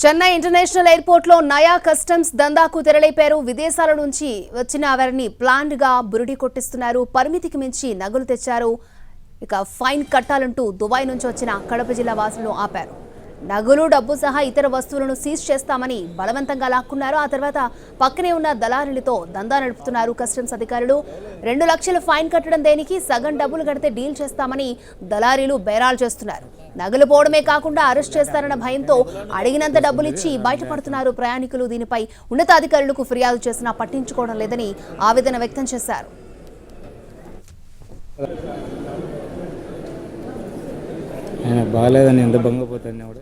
Chennai international ఎయిర్పోర్ట్లో నయా customs దందాకు తెరలేపారు. విదేశాల నుంచి వచ్చిన వారిని ప్లాన్డ్గా బురిడి కొట్టిస్తున్నారు. పరిమితికి మించి నగలు తెచ్చారు. ఇక ఫైన్ కట్టాలంటూ దుబాయ్ నుంచి వచ్చిన కడప జిల్లా వాసులను ఆపారు. నగలు డబ్బు సహా ఇతర వస్తువులను సీజ్ చేస్తామని బలవంతంగా లాక్కున్నారు. ఆ తర్వాత పక్కనే ఉన్న దళారులతో దందా నడుపుతున్నారు కస్టమ్స్ అధికారులు. రెండు లక్షలు ఫైన్ కట్టడం దేనికి? సగం డబ్బులు కడితే డీల్ చేస్తామని దళారీలు బేరాలు చేస్తున్నారు. నగలు పోవడమే కాకుండా అరెస్ట్ చేస్తారన్న భయంతో అడిగినంత డబ్బులు ఇచ్చి బయటపడుతున్నారు ప్రయాణికులు. దీనిపై ఉన్నతాధికారులకు ఫిర్యాదు చేసినా పట్టించుకోవడం లేదని ఆవేదన వ్యక్తం చేశారు. ఆయన బాగాలేదని ఎంత భంగపోతాను కూడా.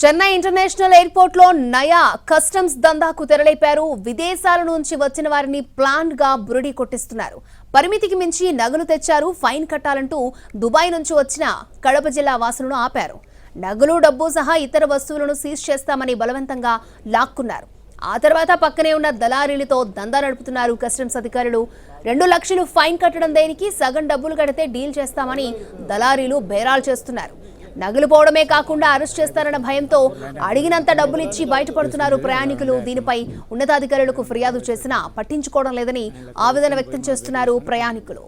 చెన్నై ఇంటర్నేషనల్ ఎయిర్పోర్ట్లో నయా కస్టమ్స్ దందాకు తెరలేపారు. విదేశాల నుంచి వచ్చిన వారిని ప్లాన్గా బురడి కొట్టిస్తున్నారు. పరిమితికి మించి నగలు తెచ్చారు. ఫైన్ కట్టాలంటూ దుబాయ్ నుంచి వచ్చిన కడప జిల్లా వాసులను ఆపారు. నగలు డబ్బు సహా ఇతర వస్తువులను సీజ్ చేస్తామని బలవంతంగా లాక్కున్నారు. ఆ తర్వాత పక్కనే ఉన్న దళారీలతో దందా నడుపుతున్నారు కస్టమ్స్ అధికారులు. రెండు లక్షలు ఫైన్ కట్టడం దేనికి? సగం డబ్బులు కడితే డీల్ చేస్తామని దళారీలు బేరాలు చేస్తున్నారు. నగలు పోవడమే కాకుండా అరెస్ట్ చేస్తారన్న భయంతో అడిగినంత డబ్బులు ఇచ్చి బయటపడుతున్నారు ప్రయాణికులు. దీనిపై ఉన్నతాధికారులకు ఫిర్యాదు చేసినా పట్టించుకోవడం లేదని ఆవేదన వ్యక్తం చేస్తున్నారు ప్రయాణికులు.